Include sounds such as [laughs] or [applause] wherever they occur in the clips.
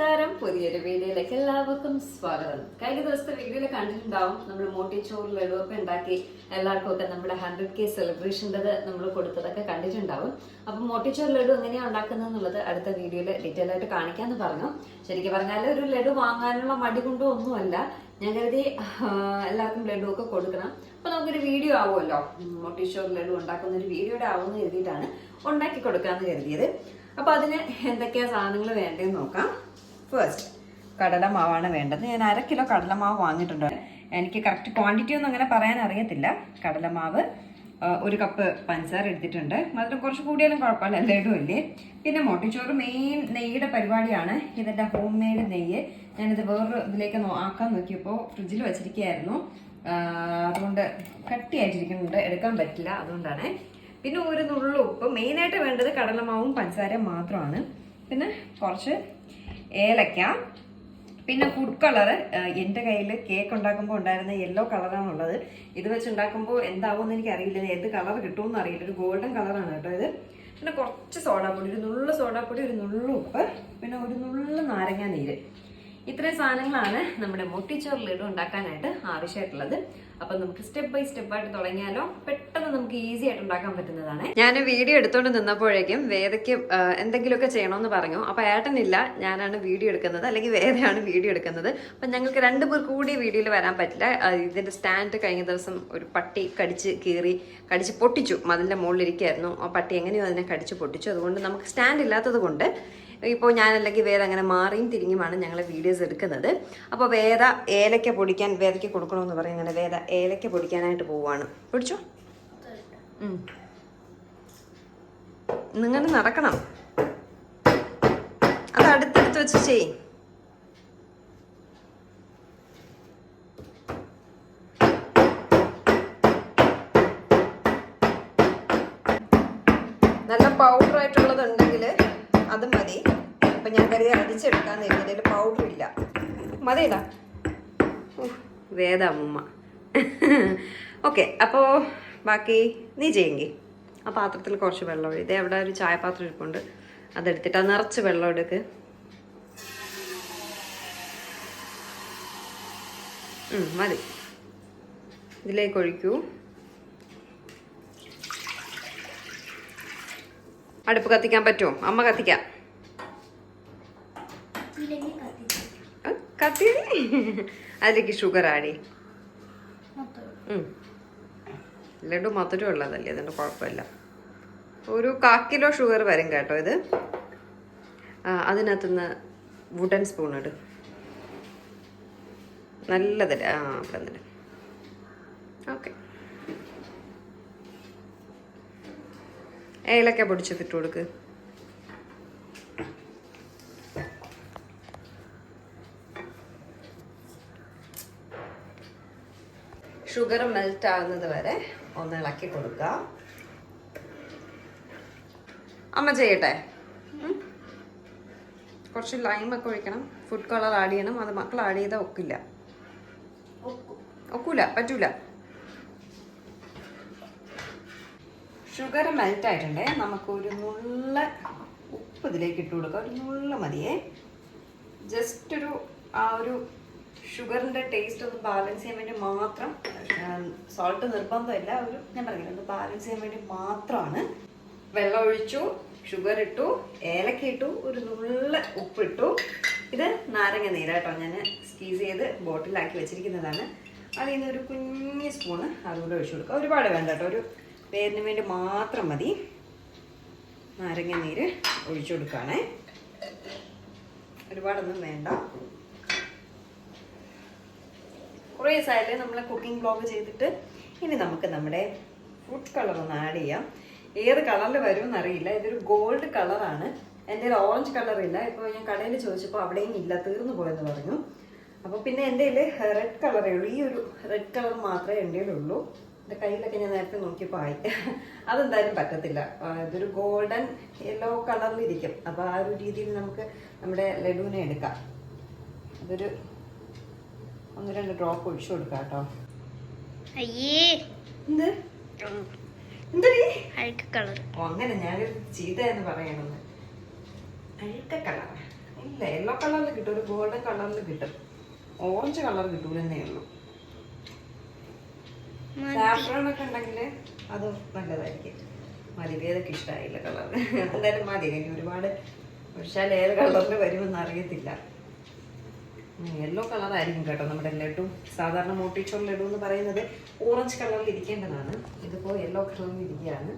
നമസ്കാരം. പുതിയൊരു വീഡിയോയിലേക്ക് എല്ലാവർക്കും സ്വാഗതം. കഴിഞ്ഞ ദിവസത്തെ വീഡിയോയിൽ കണ്ടിട്ടുണ്ടാവും നമ്മൾ മോട്ടിച്ചോറ് ലഡുവൊക്കെ ഉണ്ടാക്കി എല്ലാവർക്കും ഒക്കെ നമ്മുടെ ഹൺഡ്രഡ് കെ സെലിബ്രേഷന്റെ നമ്മൾ കൊടുത്തതൊക്കെ കണ്ടിട്ടുണ്ടാവും. അപ്പം മോട്ടിച്ചോറ് ലഡു എങ്ങനെയാണ് ഉണ്ടാക്കുന്നത് എന്നുള്ളത് അടുത്ത വീഡിയോയിൽ ഡീറ്റെയിൽ ആയിട്ട് കാണിക്കാമെന്ന് പറഞ്ഞു. ശരിക്കും പറഞ്ഞാൽ ഒരു ലഡു വാങ്ങാനുള്ള മടി കൊണ്ടോ ഒന്നുമല്ല. ഞാൻ കരുതി എല്ലാവർക്കും ലഡു ഒക്കെ കൊടുക്കണം. അപ്പൊ നമുക്കൊരു വീഡിയോ ആവുമല്ലോ. മോട്ടിച്ചോറ് ലഡു ഉണ്ടാക്കുന്ന ഒരു വീഡിയോയുടെ ആവുമെന്ന് കരുതിയിട്ടാണ് ഉണ്ടാക്കി കൊടുക്കാമെന്ന് കരുതിയത്. അപ്പൊ അതിന് എന്തൊക്കെയാ സാധനങ്ങൾ വേണ്ടതെന്ന് നോക്കാം. ഫസ്റ്റ് കടലമാവാണ് വേണ്ടത്. ഞാൻ അര കിലോ കടലമാവ് വാങ്ങിയിട്ടുണ്ട്. എനിക്ക് കറക്റ്റ് ക്വാണ്ടിറ്റി ഒന്നും അങ്ങനെ പറയാൻ അറിയത്തില്ല. കടലമാവ് ഒരു കപ്പ് പഞ്ചസാര എടുത്തിട്ടുണ്ട്. മധുരം കുറച്ച് കൂടിയാലും കുഴപ്പമില്ല ലഡു അല്ലേ? പിന്നെ മുട്ടിച്ചോറ് മെയിൻ നെയ്യുടെ പരിപാടിയാണ്. ഇതിന്റെ ഹോം മെയ്ഡ് നെയ്യ്. ഞാനിത് വേറൊരു ഇതിലേക്ക് ആക്കാൻ നോക്കിയപ്പോൾ ഫ്രിഡ്ജിൽ വെച്ചിരിക്കുകയായിരുന്നു. അതുകൊണ്ട് കട്ടിയായിട്ടിരിക്കുന്നുണ്ട്. എടുക്കാൻ പറ്റില്ല അതുകൊണ്ടാണ്. പിന്നെ ഒരു നുള്ളു ഉപ്പ്. മെയിനായിട്ട് വേണ്ടത് കടലമാവും പഞ്ചസാരയും മാത്രമാണ്. പിന്നെ കുറച്ച് ഏലക്ക പിന്നെ ഫുഡ് കളർ എന്റെ കയ്യിൽ കേക്ക് ഉണ്ടാക്കുമ്പോൾ ഉണ്ടായിരുന്ന യെല്ലോ കളറാണുള്ളത് ഇത് വെച്ച് ഉണ്ടാക്കുമ്പോൾ എന്താവുമെന്ന് എനിക്ക് അറിയില്ല ഏത് കളർ കിട്ടുമെന്ന് അറിയില്ല. ഒരു ഗോൾഡൻ കളറാണ് കേട്ടോ ഇത്. പിന്നെ കുറച്ച് സോഡാപ്പൊടി ഒരു നുള്ളു സോഡാപ്പൊടി ഒരു നുള്ളു ഉപ്പ് പിന്നെ ഒരു നുള്ളു നാരങ്ങ നീര്. ഇത്രയും സാധനങ്ങളാണ് നമ്മുടെ മുട്ടിച്ചോറിലിട്ട് ഉണ്ടാക്കാനായിട്ട് ആവശ്യമായിട്ടുള്ളത്. അപ്പൊ നമുക്ക് സ്റ്റെപ്പ് ബൈ സ്റ്റെപ്പ് ആയിട്ട് തുടങ്ങിയാലോ? പെട്ടെന്ന് നമുക്ക് ഈസി ആയിട്ട് ഉണ്ടാക്കാൻ പറ്റുന്നതാണ്. ഞാൻ വീഡിയോ എടുത്തോണ്ട് നിന്നപ്പോഴേക്കും വേദയ്ക്ക് എന്തെങ്കിലുമൊക്കെ ചെയ്യണമെന്ന് പറഞ്ഞു. അപ്പൊ ഏട്ടനില്ല ഞാനാണ് വീഡിയോ എടുക്കുന്നത്. അല്ലെങ്കിൽ വേദയാണ് വീഡിയോ എടുക്കുന്നത്. അപ്പൊ ഞങ്ങൾക്ക് രണ്ടു പേർ കൂടി വീഡിയോയിൽ വരാൻ പറ്റില്ല. ഇതിന്റെ സ്റ്റാൻഡ് കഴിഞ്ഞ ദിവസം ഒരു പട്ടി കടിച്ച് കീറി കടിച്ച് പൊട്ടിച്ചു. മതിലിന്റെ മുകളിലിരിക്കായിരുന്നു ആ പട്ടി എങ്ങനെയോ അതിനെ കടിച്ച് പൊട്ടിച്ചു. അതുകൊണ്ട് നമുക്ക് സ്റ്റാൻഡ് ഇല്ലാത്തത് കൊണ്ട് ഇപ്പോൾ ഞാനല്ലെങ്കിൽ വേറെ അങ്ങനെ മാറിയും തിരിഞ്ഞുമാണ് ഞങ്ങൾ വീഡിയോസ് എടുക്കുന്നത്. അപ്പോൾ വേദ ഏലക്ക പൊടിക്കാൻ വേദയ്ക്ക് കൊടുക്കണമെന്ന് പറയും അങ്ങനെ വേദ ഏലക്ക പൊടിക്കാനായിട്ട് പോവുകയാണ് പൊടിച്ചോ? നിങ്ങൾ നടക്കണം. അത് അടുത്തടുത്ത് വെച്ച് ചെയ് നല്ല പൗഡർ ആയിട്ടുള്ളത് ഉണ്ടെങ്കിൽ അത് മതി. അപ്പൊ ഞാൻ കരുതി അടിച്ചെടുക്കാൻ ഇതിൽ പൗഡർ ഇല്ല. മതിയില്ല വേദാമ്മ ഓക്കെ അപ്പോൾ ബാക്കി നീ ചെയ്യെങ്കിൽ ആ പാത്രത്തിൽ കുറച്ച് വെള്ളം ഇതേ അവിടെ ഒരു ചായപാത്രം ഇരിപ്പുണ്ട്. അതെടുത്തിട്ട് അത് നിറച്ച് വെള്ളം എടുക്ക്. മതി. ഇതിലേക്ക് ഒഴിക്കൂ. അടുപ്പ് കത്തിക്കാൻ പറ്റുമോ? അമ്മ കത്തിക്കാം. കത്തി അതിലേക്ക് ഷുഗർ ആടി. ലഡു മധുരം ഉള്ളതല്ലേ അതുകൊണ്ട് കുഴപ്പമില്ല. ഒരു കാ കിലോ ഷുഗർ വരും കേട്ടോ ഇത്. അതിനകത്തുനിന്ന് വുഡൻ സ്പൂൺ ഇട്. നല്ലതല്ലേ ആ അവിടെ നിന്നിട്ട് ഓക്കെ. ഏലക്ക പൊടിച്ചിട്ട് കൊടുക്ക് ഷുഗർ മെൽറ്റ് ആകുന്നത് വരെ ഒന്ന് ഇളക്കി കൊടുക്കുക അമ്മ ചെയ്യട്ടെ? കുറച്ച് കുറച്ച് ലൈമൊക്കെ ഒഴിക്കണം. ഫുഡ് കളർ ആഡ് ചെയ്യണം. അത് മക്കൾ ആഡ് ചെയ്താൽ ഒക്കില്ല. ഒക്കൂല. പറ്റൂല. ഷുഗർ മെൽറ്റ് ആയിട്ടുണ്ടേ. നമുക്ക് ഒരു നുള്ള ഉപ്പ് ഇതിലേക്ക് ഇട്ട് കൊടുക്കാം. ഒരു നുള്ള മതിയേ. ജസ്റ്റ് ഒരു ആ ഒരു ഷുഗറിന്റെ ടേസ്റ്റ് ഒന്ന് ബാലൻസ് ചെയ്യാൻ വേണ്ടി മാത്രം സോൾട്ട് നിർബന്ധമില്ല. ഒരു ഞാൻ പറഞ്ഞില്ല ഒന്ന് ബാലൻസ് ചെയ്യാൻ വേണ്ടി മാത്രമാണ്. വെള്ളം ഒഴിച്ചു ഷുഗർ ഇട്ടു ഏലക്ക ഇട്ടു ഒരു നുള്ള ഉപ്പിട്ടു. ഇത് നാരങ്ങ നീരാട്ടോ ഞാൻ സ്കീസ് ചെയ്ത് ബോട്ടിലാക്കി വെച്ചിരിക്കുന്നതാണ്. അതിൽ നിന്ന് ഒരു കുഞ്ഞ് സ്പൂണ് അതുകൂടെ ഒഴിച്ചു കൊടുക്കുക ഒരുപാട് വേണ്ട കേട്ടോ. ഒരു പേരിന് വേണ്ടി മാത്രം മതി. നാരങ്ങ നീര് ഒഴിച്ചു കൊടുക്കുകയാണേ ഒരുപാടൊന്നും വേണ്ട. കുറേ ദിവസമായില്ലേ നമ്മൾ കുക്കിംഗ് ബ്ലോഗ് ചെയ്തിട്ട്. ഇനി നമുക്ക് നമ്മുടെ ഫുഡ് കളർ ഒന്ന് ആഡ് ചെയ്യാം. ഏത് കളറിൽ വരുമെന്ന് അറിയില്ല. ഇതൊരു ഗോൾഡ് കളറാണ് എന്റെ കയ്യിൽ ഓറഞ്ച് കളർ ഇല്ല. ഇപ്പോൾ ഞാൻ കടയിൽ ചോദിച്ചപ്പോൾ അവിടെയും ഇല്ല തീർന്നു പോയെന്ന് പറഞ്ഞു. അപ്പോൾ പിന്നെ എന്റെ കയ്യിൽ റെഡ് കളറേ ഉള്ളൂ. ഈ ഒരു റെഡ് കളർ മാത്രമേ എന്റെ കയ്യിലുള്ളൂ. എന്റെ കയ്യിലൊക്കെ ഞാൻ നേരത്തെ നോക്കിയപ്പോൾ ആയി. അതെന്തായാലും പറ്റത്തില്ല. ഇതൊരു ഗോൾഡൻ യെല്ലോ കളറിലിരിക്കും അപ്പോൾ ആ ഒരു രീതിയിൽ നമുക്ക് നമ്മുടെ ലഡുവിനെ എടുക്കാം. അതൊരു ഒന്ന് രണ്ട് ഡ്രോപ്പ് ഒഴിച്ചു കൊടുക്കാം കേട്ടോ. അയ്യേ. എന്ത്? എന്തടി അഴുക്ക് കളർ ഓ അങ്ങനെ ഞാനൊരു ചീത എന്ന് പറയണമെന്ന് അഴുക്ക കളർ. ഇല്ല യെല്ലോ കളറിൽ കിട്ടും. ഒരു ഗോൾഡൻ കളറിൽ കിട്ടും. ഓറഞ്ച് കളർ കിട്ടൂലെന്നേ ഉള്ളൂ. സാഫ്രോൺ ഒക്കെ ഉണ്ടെങ്കിൽ അത് നല്ലതായിരിക്കും. മതി വേദക്ക് ഇഷ്ടമായില്ല കളർ എന്തായാലും മതി. എനിക്ക് ഒരുപാട് ഒഴിച്ചാൽ ഏത് കളറിൽ വരുമെന്ന് അറിയത്തില്ല. യെല്ലോ കളറായിരിക്കും കേട്ടോ നമ്മുടെ ലഡു. സാധാരണ മോട്ടിച്ചോർ ലഡു എന്ന് പറയുന്നത് ഓറഞ്ച് കളറിൽ ഇരിക്കേണ്ടതാണ്. ഇതിപ്പോൾ യെല്ലോ കളറിൽ ഇരിക്കുകയാണ്.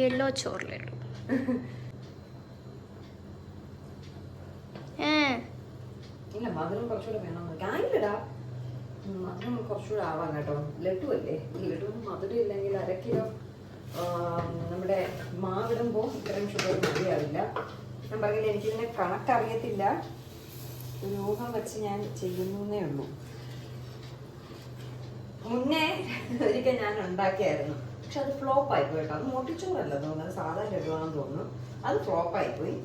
യെല്ലോ ചോർ ലഡു. [laughs] ഇല്ല മധുരം കുറച്ചുകൂടെ വേണമെന്ന്. കായില്ലടാ. മധുരം കുറച്ചുകൂടെ ആവാം കേട്ടോ. ലഡു അല്ലേ ലഡുവിന് മധുരം ഇല്ലെങ്കിൽ അര കിലോ നമ്മുടെ മാവിടുമ്പോൾ ഇത്രയും ഷുഗർ മതിയാവില്ല. ഞാൻ പറഞ്ഞില്ല എനിക്കിതിനെ കണക്കറിയത്തില്ല ഊഹം വെച്ച് ഞാൻ ചെയ്യുന്നേ ഉള്ളൂ. മുന്നേ ഒരിക്കൽ ഞാൻ ഉണ്ടാക്കിയായിരുന്നു. പക്ഷെ അത് ഫ്ലോപ്പ് ആയിപ്പോയി കേട്ടോ. അത് മുട്ടിച്ചോറല്ല തോന്നുന്നത് സാധാ ലഡുവാണെന്ന് തോന്നുന്നു. അത് ഫ്ലോപ്പ് ആയിപ്പോയി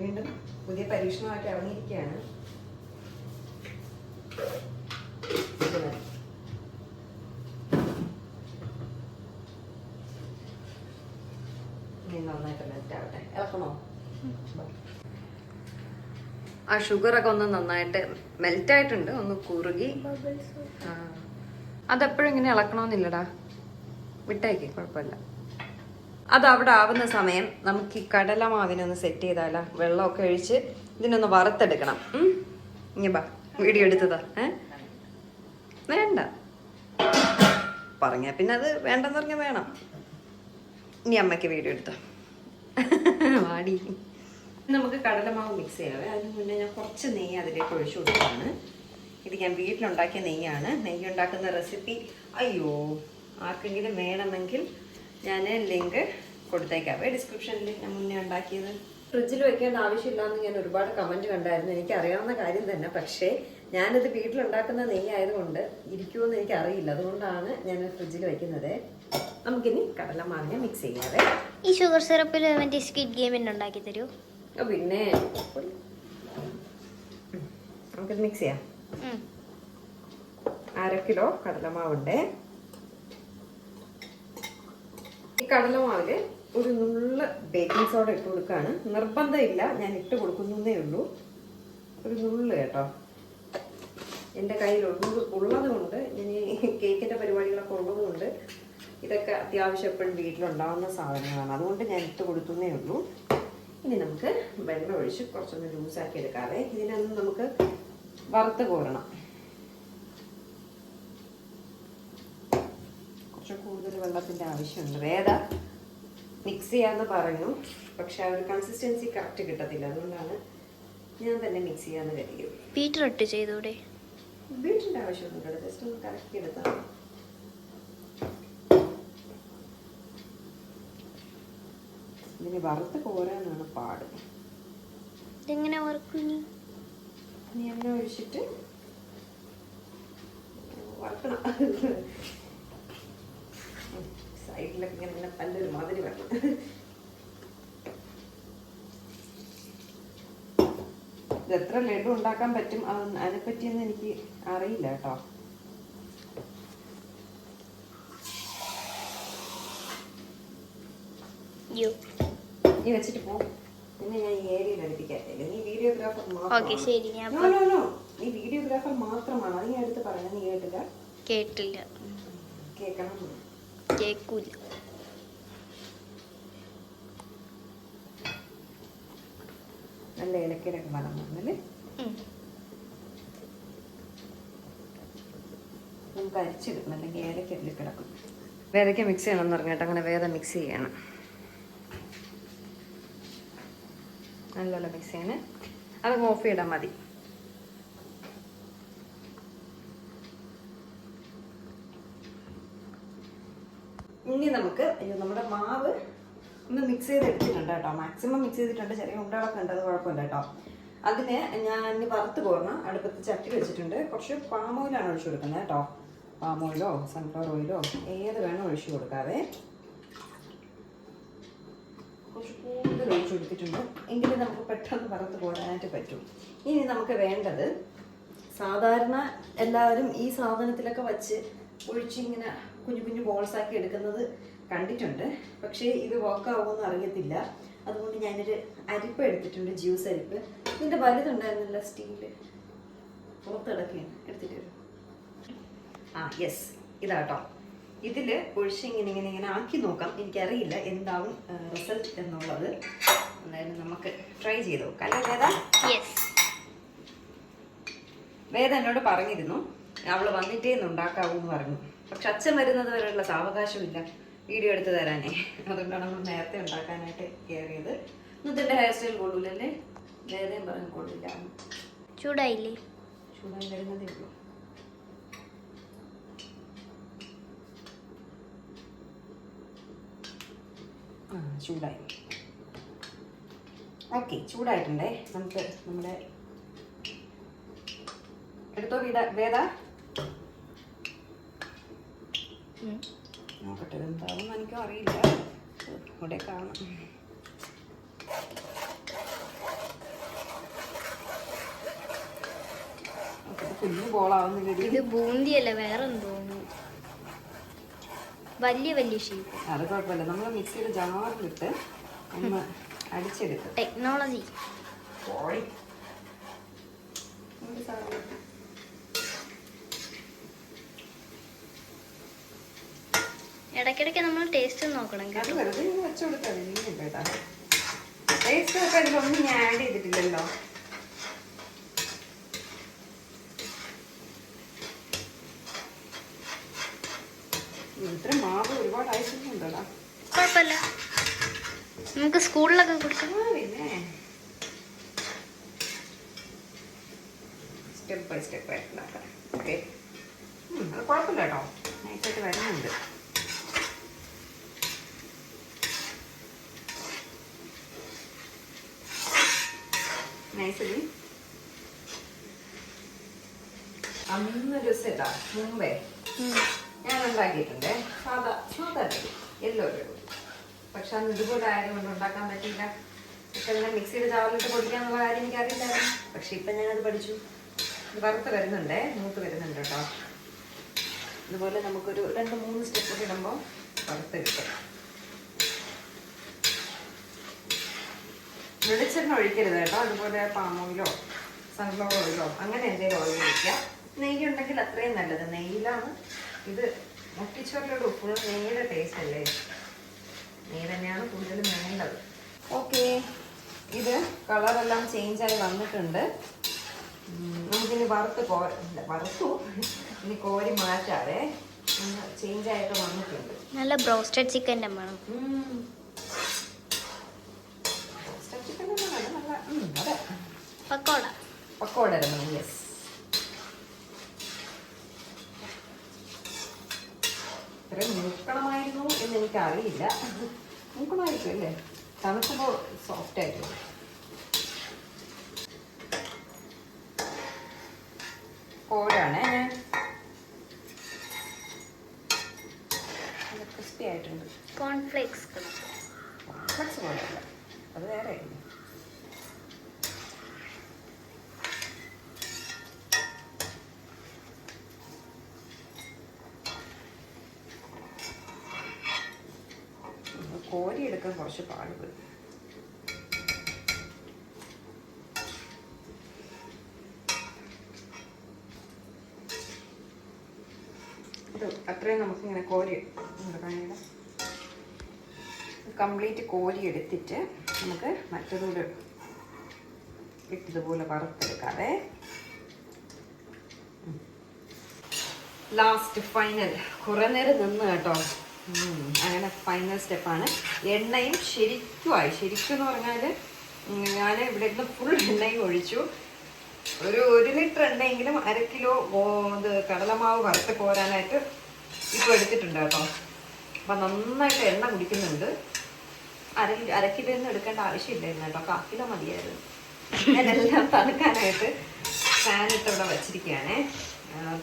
വീണ്ടും പുതിയ പരീക്ഷണമായിട്ട് ഇറങ്ങിയിരിക്കുകയാണ് ഇത് മതി. ഇനി നന്നായിട്ട് മെൽറ്റ് ആവട്ടെ ഇളക്കണോ ആ ഷുഗറൊക്കെ ഒന്ന് നന്നായിട്ട് മെൽറ്റ് ആയിട്ടുണ്ട് ഒന്ന് കുറുകി. അതെപ്പോഴും ഇങ്ങനെ ഇളക്കണമെന്നില്ലടാ വിട്ടേക്ക് കുഴപ്പമില്ല. അത് അവിടെ ആവുന്ന സമയം നമുക്ക് ഈ കടലമാവിനൊന്ന് സെറ്റ് ചെയ്താല വെള്ളമൊക്കെ ഒഴിച്ച് ഇതിനൊന്ന് വറുത്തെടുക്കണം? ഇനി ബാ വീഡിയോ എടുത്തതാ. ഏ? വേണ്ട. പറഞ്ഞ പിന്നെ അത് വേണ്ടെന്ന് പറഞ്ഞ വേണം. ഇനി അമ്മയ്ക്ക് വീഡിയോ എടുത്തോ. വാടി. നമുക്ക് കടലമാവ് മിക്സ് ചെയ്യാവേ. അതിന് മുന്നേ ഞാൻ കുറച്ച് നെയ്യ് അതിലേക്ക് ഒഴിച്ചു കൊടുക്കുകയാണ്. ഇത് ഞാൻ വീട്ടിലുണ്ടാക്കിയ നെയ്യാണ്. നെയ്യ് ഉണ്ടാക്കുന്ന റെസിപ്പി അയ്യോ ആർക്കെങ്കിലും വേണമെങ്കിൽ ഞാൻ ലിങ്ക് കൊടുത്തേക്കാവേ. ഡിസ്ക്രിപ്ഷനിൽ ഞാൻ മുന്നേ ഉണ്ടാക്കിയത്. ഫ്രിഡ്ജിൽ വെക്കേണ്ട ആവശ്യമില്ലാന്ന് ഞാൻ ഒരുപാട് കമന്റ് കണ്ടായിരുന്നു. എനിക്ക് അറിയാവുന്ന കാര്യം തന്നെ. പക്ഷേ ഞാനിത് വീട്ടിലുണ്ടാക്കുന്ന നെയ്യ് ആയതുകൊണ്ട് ഇരിക്കുമെന്ന് എനിക്ക് അറിയില്ല അതുകൊണ്ടാണ് ഞാൻ ഫ്രിഡ്ജിൽ വെക്കുന്നത്. നമുക്കിനി കടലമാവിനെ മിക്സ് ചെയ്യാവേ. ഈ ഷുഗർ സിറപ്പിൽ മറ്റേ ഗെയിമിന് ഉണ്ടാക്കി തരൂ പിന്നെ. നമുക്കിത് മിക്സ് ചെയ്യാം. അര കിലോ കടലമാവുണ്ട്. ഈ കടലമാവിൽ ഒരു നുള്ള ബേക്കിംഗ് സോഡ ഇട്ട് കൊടുക്കാണ്. നിർബന്ധമില്ല ഞാൻ ഇട്ട് കൊടുക്കുന്നേ ഉള്ളൂ. ഒരു നുള്ളു കേട്ടോ. എന്റെ കയ്യിൽ ഉള്ളത് ഉള്ളത് കൊണ്ട് ഞാൻ ഈ കേക്കിന്റെ പരിപാടികളൊക്കെ ഉള്ളതുകൊണ്ട് ഇതൊക്കെ അത്യാവശ്യം എപ്പോഴും വീട്ടിലുണ്ടാവുന്ന സാധനങ്ങളാണ്. അതുകൊണ്ട് ഞാൻ ഇട്ട് കൊടുക്കുന്നേ ഉള്ളൂ. ഇനി നമുക്ക് വെള്ളം ഒഴിച്ച് കുറച്ചൊന്ന് ലൂസാക്കി എടുക്കാതെ ഇതിനൊന്ന് നമുക്ക് വറുത്ത് കോരണം. കുറച്ച് കൂടുതൽ വെള്ളത്തിന്റെ ആവശ്യമുണ്ട്. വേദ മിക്സ് ചെയ്യാന്ന് പറഞ്ഞു. പക്ഷെ ആ ഒരു കൺസിസ്റ്റൻസി കറക്റ്റ് കിട്ടത്തില്ല. അതുകൊണ്ടാണ് ഞാൻ തന്നെ മിക്സ് ചെയ്യാന്ന് കരുതിയത്. ഇട്ട് ചെയ്തൂടെ? ആവശ്യമൊന്നും ആവശ്യമൊന്നുമില്ല. ജസ്റ്റ് ഒന്ന് കറക്റ്റ് എടുത്താൽ ഇതിന് വറുത്ത് കോരാനാണ് പാട്. ഇതെങ്ങനെ വറുക്കുനി ഇനി? എണ്ണ ഒഴിച്ചിട്ട് വറക്കണം. സൈഡിലൊക്കെ ഇങ്ങനെ ഇങ്ങനെ പല്ലൊരു മാതിരി വരണം. ഇത് എത്ര ലഡു ഉണ്ടാക്കാൻ പറ്റും? അത് അതിനെപ്പറ്റിയൊന്നും എനിക്ക് അറിയില്ല കേട്ടോ. യോ നീ വെച്ചിട്ട് പോ. പിന്നെ ഞാൻ ഈ ഏരിയയിൽ അടുപ്പിക്കാറ്റില്ല നീ വീഡിയോഗ്രാഫർ ഓക്കെ ശരി ഞാൻ നോ നോ നോ നീ വീഡിയോഗ്രാഫർ മാത്രമാണ്. അത് ഞാൻ എടുത്ത് നീ കേട്ടില്ല? കേട്ടില്ല. കേൾക്കണം കേക്കൂല. നല്ല ഇലക്കയിലൊക്കെ മണം വന്നല്ലേ? ഉം. നമുക്ക് അരിച്ചെടുക്കണം. അല്ലെങ്കിൽ ഏലക്കല്ലിൽ കിടക്കും. വേദയ്ക്ക മിക്സ് ചെയ്യണം എന്ന് പറഞ്ഞിട്ട് അങ്ങനെ വേദം മിക്സ് ചെയ്യണം. നല്ലപോലെ മിക്സ് ചെയ്യണേ. അത് ഓഫ് ചെയ്താൽ മതി. ഇനി നമുക്ക് നമ്മുടെ മാവ് ഒന്ന് മിക്സ് ചെയ്ത് എടുത്തിട്ടുണ്ട് കേട്ടോ. മാക്സിമം മിക്സ് ചെയ്തിട്ടുണ്ട്. ചെറിയ ഉണ്ടകളൊക്കെ ഉണ്ട് അത് കുഴപ്പമില്ല കേട്ടോ. അതിന് ഞാൻ ഇനി വറുത്ത് പോരണം. അടുപ്പത്ത് ചട്ടി വെച്ചിട്ടുണ്ട്. കുറച്ച് പാം ഓയിലാണ് ഒഴിച്ചു കൊടുക്കുന്നത് കേട്ടോ. പാമോയിലോ സൺഫ്ലവർ ഓയിലോ ഏത് വേണോ ഒഴിച്ചു കൊടുക്കാവേ കുറച്ച് കൂടുതൽ ഒഴിച്ചു കൊടുത്തിട്ടുണ്ട്. എങ്കിലും നമുക്ക് പെട്ടെന്ന് വറുത്ത് പോരാനായിട്ട് പറ്റും. ഇനി നമുക്ക് വേണ്ടത് സാധാരണ എല്ലാവരും ഈ സാധനത്തിലൊക്കെ വച്ച് ഒഴിച്ച് ഇങ്ങനെ കുഞ്ഞു കുഞ്ഞു ബോൾസ് ആക്കി എടുക്കുന്നത് കണ്ടിട്ടുണ്ട്. പക്ഷേ ഇത് വർക്ക് ആവുമെന്ന് അറിയത്തില്ല. അതുകൊണ്ട് ഞാനൊരു അരിപ്പ് എടുത്തിട്ടുണ്ട് ജ്യൂസ് അരിപ്പ്. ഇതിന്റെ വലുതുണ്ടായിരുന്നില്ല സ്റ്റീൽ പുറത്തിടക്കുകയാണ് എടുത്തിട്ട് വരും. ആ യെസ് ഇതാട്ടോ ഇതിൽ ഒഴിച്ച് ഇങ്ങനെ ഇങ്ങനെ ഇങ്ങനെ ആക്കി നോക്കാം. എനിക്കറിയില്ല എന്താവും റിസൾട്ട് എന്നുള്ളത്. എന്തായാലും നമുക്ക് ട്രൈ ചെയ്ത് നോക്കാം അല്ലേ വേദ? വേദ എന്നോട് പറഞ്ഞിരുന്നു അവൾ വന്നിട്ടേ എന്ന് ഉണ്ടാക്കാവൂ എന്ന് പറഞ്ഞു. പക്ഷെ അച്ഛൻ വരുന്നത് വരെയുള്ള സാവകാശമില്ല വീഡിയോ എടുത്ത് തരാനേ. അതുകൊണ്ടാണ് നമ്മൾ നേരത്തെ ഉണ്ടാക്കാനായിട്ട് കയറിയത്. ഇന്നത്തെ ഹെയർ സ്റ്റൈൽ കൊള്ളൂലല്ലേ? വേദയും പറഞ്ഞു കൊള്ളില്ല. ചൂടായില്ലേ? ചൂടായി വരുന്നതേ ഉള്ളൂ. ആ ചൂടായി. ഓക്കെ ചൂടായിട്ടുണ്ടേ. നമുക്ക് നമ്മുടെ എടുത്തോ വീട? വേദ. നോക്കട്ടെ എന്താണെന്ന് എനിക്കും അറിയില്ല. ഇവിടെ കാണാം. കുഞ്ഞു ബോളാവുന്നില്ല ഇത് ബൂന്തിയല്ല വേറെ എന്തോ വലിയ വലിയ ഷീറ്റ് അത് കുഴപ്പമില്ല. നമ്മൾ മിക്സിയുടെ ജാറിലിട്ട് ഒന്ന് അടിച്ചെടുക്കും. ടെക്നോളജി ഇടയ്ക്കിടയ്ക്ക് നമ്മൾ ടേസ്റ്റ് നോക്കണം കേട്ടോ. വെറുതെ ഇങ്ങനെ കൊടുത്താൽ ടേസ്റ്റ് ഒക്കെ ഇതിലൊന്നും ഞാൻ ആഡ് ചെയ്തിട്ടില്ലല്ലോ ഉം, ഇത്ര മാവ് ഒരുപാട് ആവശ്യമുണ്ടോടാ കുഴപ്പമില്ല. നമുക്ക് സ്കൂളിലൊക്കെ കൊടുക്കാം. പിന്നെ. സ്റ്റെപ്പ് ബൈ സ്റ്റെപ്പ് ആയിട്ട് ഉണ്ടാക്കാം ഓക്കെ അത് കുഴപ്പമില്ല കേട്ടോ. നൈസായിട്ട് വരുന്നുണ്ട്. നൈസലി അന്നൊരു ദിവസം ഇതാ മുമ്പേ. ഞാൻ ഉണ്ടാക്കിയിട്ടുണ്ടേ സാധാ എല്ലാവരും പക്ഷെ അന്ന് ഇതുപോലെ ആയതുകൊണ്ട് ഉണ്ടാക്കാൻ പറ്റില്ല പക്ഷെ അതിനെ മിക്സിയുടെ ചാവലിട്ട് പൊടിക്കാന്നുള്ള കാര്യം എനിക്കറിയില്ലായിരുന്നു. പക്ഷെ ഇപ്പം ഞാനത് പഠിച്ചു. വറുത്ത് വരുന്നുണ്ടേ? മൂത്ത് വരുന്നുണ്ട് കേട്ടോ. ഇതുപോലെ നമുക്കൊരു രണ്ട് മൂന്ന് സ്റ്റെപ്പ് ഇടുമ്പോൾ വറുത്ത് കിട്ടും. വെളിച്ചെണ്ണ ഒഴിക്കരുത് കേട്ടോ. അതുപോലെ പാം ഓയിലോ സൺഫ്ലവർ ഓയിലോ അങ്ങനെ എന്തെങ്കിലും ഓയിൽ ഒഴിക്കുക. നെയ്യ് ഉണ്ടെങ്കിൽ അത്രയും നല്ലത്. നെയ്യിലാണ് ഇത് മുട്ടിച്ചോറിലോട് ഉപ്പ് നെയ്യുടെ ടേസ്റ്റ് അല്ലേ? നെയ്യ് തന്നെയാണ് കൂടുതലും വേണ്ടത്. ഓക്കെ ഇത് കളറെല്ലാം ചേഞ്ചായി വന്നിട്ടുണ്ട്. നമുക്കിനി വറുത്ത് കോ വറുത്തു. ഇനി കോരി മാറ്റാതെ ചേഞ്ച് ആയിട്ട് വന്നിട്ടുണ്ട്. നല്ല ബ്രോസ്റ്റഡ് ചിക്കന്റെ മണം. നല്ല പക്കോട. പക്കോട യെസ് ഇത്രയും മൂക്കണമായിരുന്നു എന്ന് എനിക്കറിയില്ല. മൂക്കണമായിരിക്കും അല്ലേ തണുക്കുമ്പോൾ സോഫ്റ്റ് ആയിരിക്കും. കോഴാണേ ഞാൻ ക്രിസ്പി ആയിട്ടുണ്ട്. കോൺഫ്ലേക്സ് കോൺഫ്ലേക്സ് പോലെയല്ല അത് വേറെ ആയിരുന്നു കോരി എടുക്കാൻ കുറച്ച് പാടുപെടും അത്രയും നമുക്കിങ്ങനെ കോരി എടുക്കാനില്ല കംപ്ലീറ്റ് കോരി എടുത്തിട്ട് നമുക്ക് മറ്റൊരു ഇട്ടതുപോലെ വറുത്തെടുക്കാതെ ലാസ്റ്റ് ഫൈനൽ കുറേ നേരം നിന്ന് കേട്ടോ. അങ്ങനെ ഫൈനൽ സ്റ്റെപ്പാണ് എണ്ണയും ശരിക്കുമായി ശരിക്കും എന്ന് പറഞ്ഞാൽ ഞാൻ ഇവിടെ നിന്ന് ഫുൾ എണ്ണയും ഒഴിച്ചു. ഒരു ഒരു ലിറ്റർ എണ്ണയെങ്കിലും അര കിലോ ഇത് കടലമാവ് വറുത്ത് കോരാനായിട്ട് ഇപ്പോൾ എടുത്തിട്ടുണ്ട് കേട്ടോ. അപ്പം നന്നായിട്ട് എണ്ണ കുടിക്കുന്നുണ്ട്. അര കിലോ അര കിലോ ഒന്നും എടുക്കേണ്ട ആവശ്യമില്ലായിരുന്നു കേട്ടോ. കാ കിലോ മതിയായിരുന്നു. ഞാനെല്ലാം തണുക്കാനായിട്ട് ഫാനിട്ട് ഇവിടെ വച്ചിരിക്കുകയാണേ.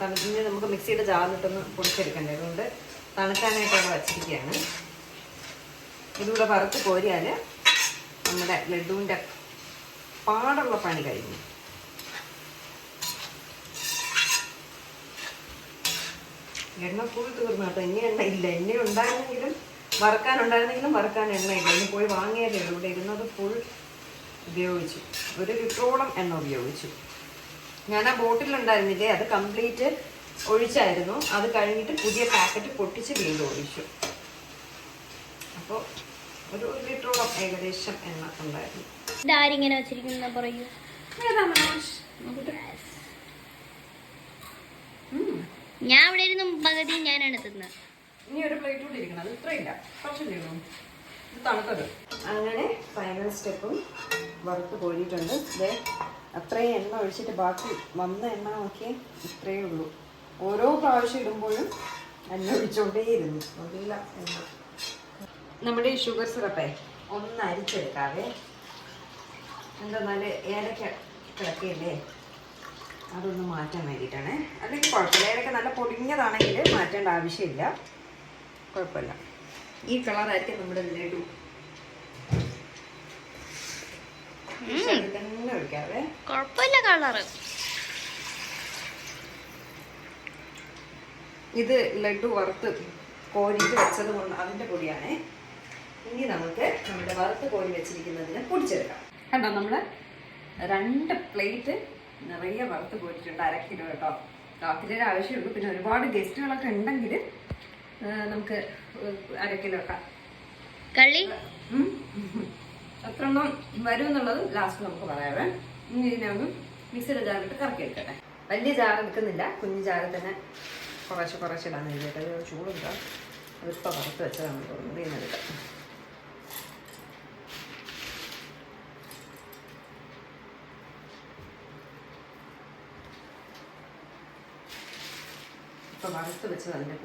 തണുത്തിന് നമുക്ക് മിക്സിയുടെ ജാറിലിട്ടൊന്ന് പൊടിച്ചെടുക്കേണ്ടതുകൊണ്ട് തണുക്കാനായിട്ട് അവിടെ വച്ചിരിക്കുകയാണ്. ഇതുകൂടെ വറുത്ത് കോരിയാൽ നമ്മുടെ ലഡുവിന്റെ പാടുള്ള പണി കഴിഞ്ഞു. എണ്ണ കൂടി തീർന്നു കേട്ടോ. ഇനി എണ്ണ ഇല്ല. എണ്ണ ഉണ്ടായിരുന്നെങ്കിലും വറുക്കാനുണ്ടായിരുന്നെങ്കിലും വറുക്കാൻ എണ്ണയില്ല ഇനി പോയി വാങ്ങിയാലേ ഇവിടെ ഇരുന്നത് ഫുൾ ഉപയോഗിച്ചു. ഒരു ലിറ്ററോളം എണ്ണ ഉപയോഗിച്ചു. ഞാൻ ആ ബോട്ടിലുണ്ടായിരുന്നില്ലേ അത് കംപ്ലീറ്റ് ഒഴിച്ചായിരുന്നു. അത് കഴിഞ്ഞിട്ട് പുതിയ പാക്കറ്റ് പൊട്ടിച്ച് വീണ്ടും ഒഴിച്ചു. അപ്പോൾ ഒരു ലിറ്ററോളം ഏകദേശം എണ്ണ ഉണ്ടായിരുന്നു ഇതാരിങ്ങനെ വെച്ചിരിക്കുന്ന പറയൂ. ഞാൻ ഇവിടെ ഇരുന്ന് പകുതി ഞാനാണ് തിന്നത് ഇനി ഒരു പ്ലേറ്റ് കൂടി ഇരിക്കണം. അത് ഇത്രയില്ല. കുറച്ചല്ലേ ഉള്ളൂ. ഇത് തണുത്തത്. അങ്ങനെ ഫൈനൽ സ്റ്റെപ്പും വറുത്ത് കോരിയിട്ടുണ്ട്. ഇതേ അത്രയും എണ്ണ ഒഴിച്ചിട്ട് ബാക്കി വന്ന എണ്ണ നോക്കിയേ ഇത്രയേ ഉള്ളൂ. ഓരോ പ്രാവശ്യം ഇടുമ്പോഴും എണ്ണ ഒഴിച്ചുകൊണ്ടേയിരുന്നു നല്ല എണ്ണ. നമ്മുടെ ഈ ഷുഗർ സിറപ്പേ ഒന്ന് അരിച്ചെടുക്കാവേ. എന്തെന്നാൽ ഏലക്ക കിടക്കയില്ലേ? അതൊന്ന് മാറ്റാൻ വേണ്ടിയിട്ടാണ്. അല്ലെങ്കിൽ കുഴപ്പമില്ല. ഏലക്ക നല്ല പൊടിഞ്ഞതാണെങ്കിൽ മാറ്റേണ്ട ആവശ്യമില്ല. കുഴപ്പമില്ല. ഈ കളറായിരിക്കും നമ്മുടെ ലഡു. തന്നെ ഒഴിക്കാവേ. കുഴപ്പമില്ല കളറ്. ഇത് ലഡു വറുത്ത് കോരിച്ച് വെച്ചത് കൊണ്ട് അതിന്റെ പൊടിയാണേ. ഇനി നമുക്ക് നമ്മുടെ വറുത്ത് കോരി വെച്ചിരിക്കുന്നതിനെ പൊടിച്ചെടുക്കാം. കണ്ടോ നമ്മൾ രണ്ട് പ്ലേറ്റ് നിറയെ വറുത്ത് പോയിട്ടുണ്ട് അര കിലോ കേട്ടോ. കിലോയുടെ ആവശ്യമുള്ളൂ. പിന്നെ ഒരുപാട് ഗസ്റ്റുകളൊക്കെ ഉണ്ടെങ്കിൽ നമുക്ക് അര കിലോ ഒക്കെ. കള്ളി? ഉം. എത്ര വരും എന്നുള്ളത് ലാസ്റ്റ് നമുക്ക് പറയാവേ. ഇനി ഇതിനൊന്ന് മിക്സിയുടെ ജാറിട്ട് കറക്കി എടുക്കട്ടെ വലിയ ജാർ എടുക്കുന്നില്ല കുഞ്ഞു ജാറ് തന്നെ കുറേശ്ശെ കുറേശ്ശെ ഇടാൻ വേണ്ടിയിട്ട്. ചൂടുണ്ടോ. അതിപ്പോൾ വറുത്ത് വെച്ചതാണ് തോന്നുന്നത് ഇന്ന് ഇപ്പൊ വറുത്ത് വെച്ചത് അതിന്റെ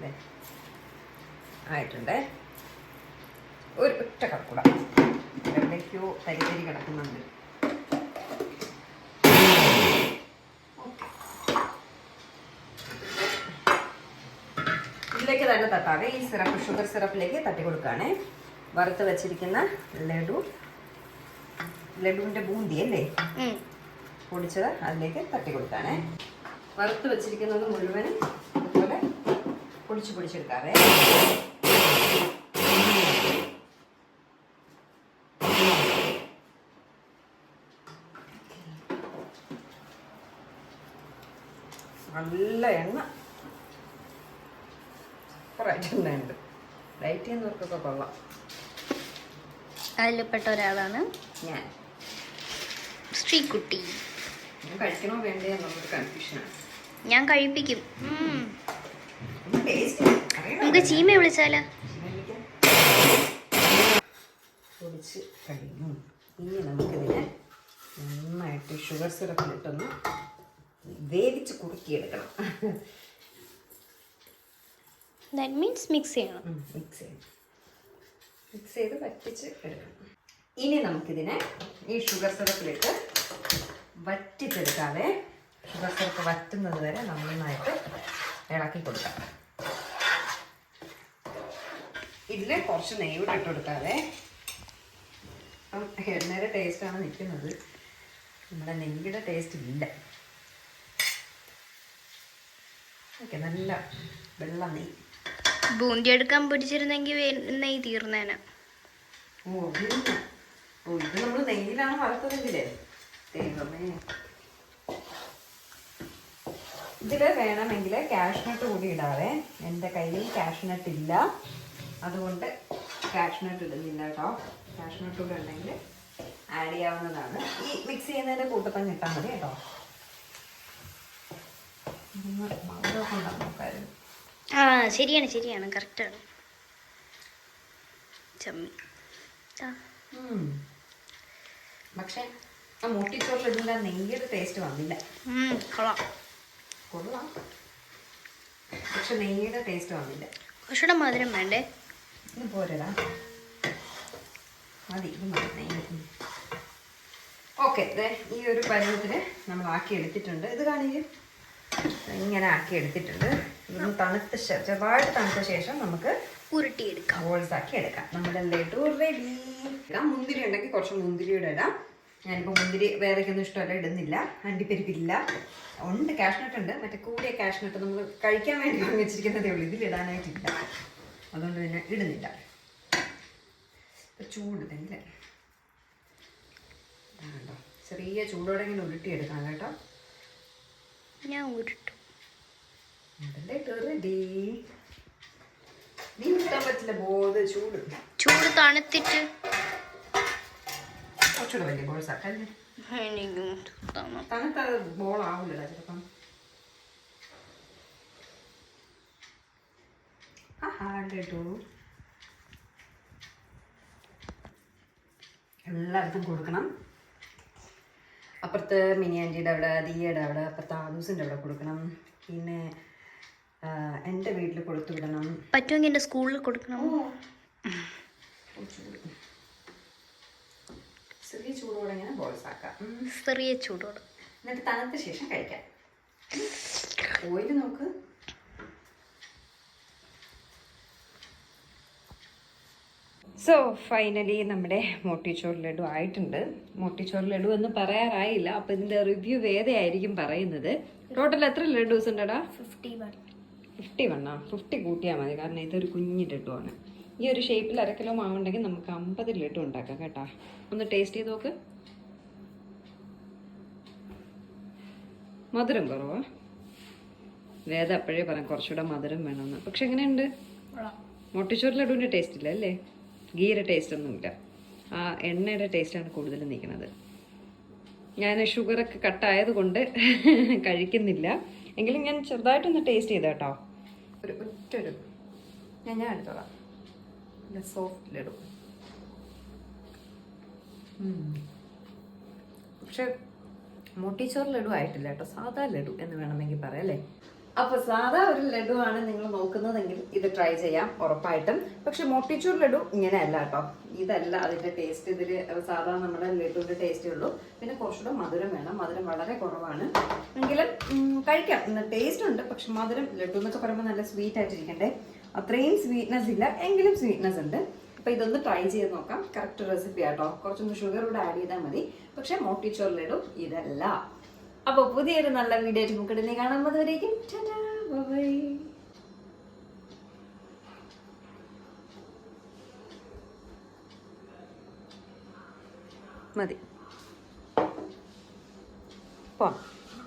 ദേ. ആയിട്ടുണ്ടേ. ഒരു ഒറ്റ കപ്പുട എവിടേക്കോ തരി തരി കിടക്കുന്നുണ്ട് ഓക്കേ. ഇതിലേക്ക് തന്നെ തട്ടാതെ ഈ സിറപ്പ് ഷുഗർ സിറപ്പിലേക്ക് തട്ടി കൊടുക്കുകയാണേ വറുത്ത് വെച്ചിരിക്കുന്ന ലഡു ലഡുവിന്റെ ബൂന്തി അല്ലേ. പൊടിച്ചത് അതിലേക്ക് തട്ടി കൊടുക്കാനേ വറുത്ത് വെച്ചിരിക്കുന്നത് മുഴുവനും ഇതുപോലെ പൊടിച്ച് പൊടിച്ചെടുക്കാവേ. നല്ല എണ്ണ. സൂപ്പറായിട്ട് എണ്ണയുണ്ട് ഡയറ്റ് ചെയ്യുന്നവർക്കൊക്കെ കൊള്ളാം. അതിൽപ്പെട്ട ഒരാളാണ് ഞാൻ. ശ്രീകുട്ടി. ഞാൻ കഴിക്കണോ വേണ്ടേ കൺഫ്യൂഷൻ കൺഫ്യൂഷനാണ് ഞാൻ കഴിപ്പിക്കും. നമുക്ക് ചീമ വിളിച്ചാലോ? പൊടിച്ച് കഴിഞ്ഞു. ഇനി നമുക്കിതിനെ നന്നായിട്ട് ഷുഗർ സിറപ്പിലിട്ടൊന്ന് വേവിച്ച് കുറുക്കിയെടുക്കണം. ദാറ്റ് മീൻസ് മിക്സ് ചെയ്യണം. മിക്സ് ചെയ്യണം മിക്സ് ചെയ്ത് വറ്റിച്ച് എടുക്കണം. ഇനി നമുക്കിതിനെ ഈ ഷുഗർ സിറപ്പിലിട്ട് വറ്റിച്ചെടുക്കാതെ ഷുഗർ സിറപ്പ് വറ്റുന്നത് വരെ നന്നായിട്ട് ഇളക്കി കൊടുക്കാം. ഇതിൽ കുറച്ച് നെയ്യ് കൂടെ ഇട്ട് കൊടുക്കാതെ അപ്പം എണ്ണയുടെ ടേസ്റ്റാണ് നിൽക്കുന്നത്. നമ്മുടെ നെയ്യുടെ ടേസ്റ്റ് ഇല്ല. ഓക്കെ നല്ല വെള്ള നെയ്യ്. ബൂന്തി എടുക്കാൻ പിടിച്ചിരുന്നെങ്കിൽ നെയ് തീർന്നേനെ. ഇത് നമ്മൾ വേണമെങ്കിൽ കാഷ്നട്ട് കൂടി ഇടാവേ. എന്റെ കയ്യിൽ കാഷ്നട്ട് ഇല്ല. അതുകൊണ്ട് കാഷ്നട്ട് ഇടുന്നില്ല കേട്ടോ. കാഷ്നട്ട് കൂടെ ഉണ്ടെങ്കിൽ ആഡ് ചെയ്യാവുന്നതാണ്. ഈ മിക്സ് ചെയ്യുന്നതിന്റെ കൂട്ടത്തങ്ങ് ഇട്ടാൽ മതി കേട്ടോ. ഇതൊന്ന് ആ ശരിയാണ് ശരിയാണ്. കറക്റ്റാണ് ചമ്മി പക്ഷേ. ആ മൂട്ടിച്ചോറിൽ ഇതിന്റെ ആ നെയ്യുടെ ടേസ്റ്റ് വന്നില്ല. ഉം, കൊള്ളാം. കൊള്ളാം. പക്ഷെ നെയ്യുടെ ടേസ്റ്റ് വന്നില്ല. കുറച്ചുകൂടെ മധുരം വേണ്ടേ? ഇത് പോരടാ. മതി ഇത് മതി നെയ്യ്. ഓക്കെ ഈ ഒരു പരുവത്തിന് നമ്മൾ ആക്കി എടുത്തിട്ടുണ്ട് ഇത് കാണിക്കും. ഇങ്ങനെ ആക്കി എടുത്തിട്ടുണ്ട് ഇതൊന്ന് തണുത്ത ചെറുതായിട്ട് തണുത്ത ശേഷം നമുക്ക് ഉരുട്ടിയെടുക്കാം. ബോൾസ് ആക്കി എടുക്കാം. നമ്മുടെ ലഡു റെഡി മുന്തിരി ഉണ്ടെങ്കിൽ കുറച്ച് മുന്തിരിയുടെ ഇടാം. ഞാനിപ്പോൾ മുന്തിരി വേറെയൊന്നും ഇഷ്ടമല്ല ഇടുന്നില്ല. അണ്ടിപ്പരിപ്പില്ല ഉണ്ട് കാഷ്നട്ട് ഉണ്ട്. മറ്റേ കൂടിയ കാഷ്നട്ട് നമ്മൾ കഴിക്കാൻ വേണ്ടി വാങ്ങിച്ചിരിക്കുന്നതേ ഉള്ളൂ. ഇതിൽ ഇടാനായിട്ടില്ല. അതുകൊണ്ട് പിന്നെ ഇടുന്നില്ല. ചൂട് തന്നെ ചെറിയ ചൂടോടെ ഇങ്ങനെ ഉരുട്ടിയെടുക്കാം കേട്ടോ. ഞാൻ ഉരുട്ടും റെഡി നീ ഇട്ടാൻ പറ്റില്ല ബോധ ചൂട്. തണുത്തിട്ട്. തണുത്ത ചിലപ്പം എല്ലാവർക്കും കൊടുക്കണം. അപ്പുറത്ത് മിനി ആന്റിയുടെ അവിടെ ദിയയുടെ അവിടെ അപ്പുറത്ത് ആദൂസിന്റെ അവിടെ കൊടുക്കണം. പിന്നെ എന്റെ വീട്ടിൽ കൊടുത്തു വിടണം. പറ്റുമെങ്കിൽ എന്റെ സ്കൂളിൽ കൊടുക്കണം. ചെറിയ ചൂടോടെ ഇങ്ങനെ ബോൾസ് ആക്കാം. ചെറിയ ചൂടോടെ. എന്നിട്ട് തണുത്ത ശേഷം കഴിക്കാം. ഓയിൽ നോക്ക്. സോ ഫൈനലി നമ്മുടെ മോട്ടിച്ചോർ ലഡു ആയിട്ടുണ്ട്. മോട്ടിച്ചോർ ലഡു എന്ന് പറയാറായില്ല. അപ്പൊ ഇതിന്റെ റിവ്യൂ വേദയായിരിക്കും പറയുന്നത്. ടോട്ടൽ എത്ര ലഡൂസ് ഉണ്ടടാ? ഫിഫ്റ്റി വൺ ഫിഫ്റ്റി വണ്ണാ ഫിഫ്റ്റി കൂട്ടിയാൽ മതി. കാരണം ഇതൊരു കുഞ്ഞു ലഡു ആണ്. ഈ ഒരു ഷേപ്പിൽ അര കിലോ മാവുണ്ടെങ്കിൽ നമുക്ക് അമ്പത് ലഡു ഉണ്ടാക്കാം കേട്ടാ. ഒന്ന് ടേസ്റ്റ് ചെയ്ത് നോക്ക്. മധുരം കുറവാ. വേദ അപ്പോഴേ പറയാം കുറച്ചുകൂടെ മധുരം വേണമെന്ന്. പക്ഷെ എങ്ങനെയുണ്ട്? മൊട്ടിച്ചോറ് ലഡുവിന്റെ ടേസ്റ്റ് ഇല്ല അല്ലേ? ഗീയുടെ ടേസ്റ്റ് ഒന്നുമില്ല. ആ എണ്ണയുടെ ടേസ്റ്റാണ് കൂടുതൽ നിൽക്കുന്നത്. ഞാൻ ഷുഗറൊക്കെ കട്ടായത് കൊണ്ട് കഴിക്കുന്നില്ല. എങ്കിലും ഞാൻ ചെറുതായിട്ടൊന്ന് ടേസ്റ്റ് ചെയ്ത കേട്ടോ ഒരു ഒറ്റൊരു ഞാൻ ഞാൻ എടുത്തോളാം. സോഫ്റ്റ് സോഫ്റ്റിലിടും. പക്ഷെ മോട്ടിച്ചോറ് ലഡു ആയിട്ടില്ല കേട്ടോ. സാധാ ലഡു എന്ന് വേണമെങ്കിൽ പറയാം അല്ലേ? അപ്പൊ സാധാ ഒരു ലഡു ആണ് നിങ്ങൾ നോക്കുന്നതെങ്കിൽ ഇത് ട്രൈ ചെയ്യാം ഉറപ്പായിട്ടും. പക്ഷെ മോട്ടിച്ചൂർ ലഡു ഇങ്ങനെയല്ല കേട്ടോ. ഇതല്ല അതിന്റെ ടേസ്റ്റ് ഇതിൽ സാധാ നമ്മുടെ ലഡുവിന്റെ ടേസ്റ്റേ ഉള്ളൂ. പിന്നെ കുറച്ചുകൂടെ മധുരം വേണം. മധുരം വളരെ കുറവാണ്. എങ്കിലും കഴിക്കാം. ടേസ്റ്റ് ഉണ്ട് പക്ഷെ മധുരം ലഡു എന്നൊക്കെ പറയുമ്പോൾ നല്ല സ്വീറ്റ് ആയിട്ടിരിക്കണ്ടേ. അത്രയും സ്വീറ്റ്നെസ് ഇല്ല. എങ്കിലും സ്വീറ്റ്നെസ് ഉണ്ട്. അപ്പൊ ഇതൊന്ന് ട്രൈ ചെയ്ത് നോക്കാം. കറക്റ്റ് റെസിപ്പി ആട്ടോ കുറച്ചൊന്ന് ഷുഗർ കൂടെ ആഡ് ചെയ്താൽ മതി. പക്ഷെ മോട്ടിച്ചോർ ലഡു ഇതല്ല. അപ്പൊ പുതിയൊരു നല്ല വീഡിയോ ആയിട്ട് കാണാൻ അതുവരേക്കും ബൈ. മതി. പോ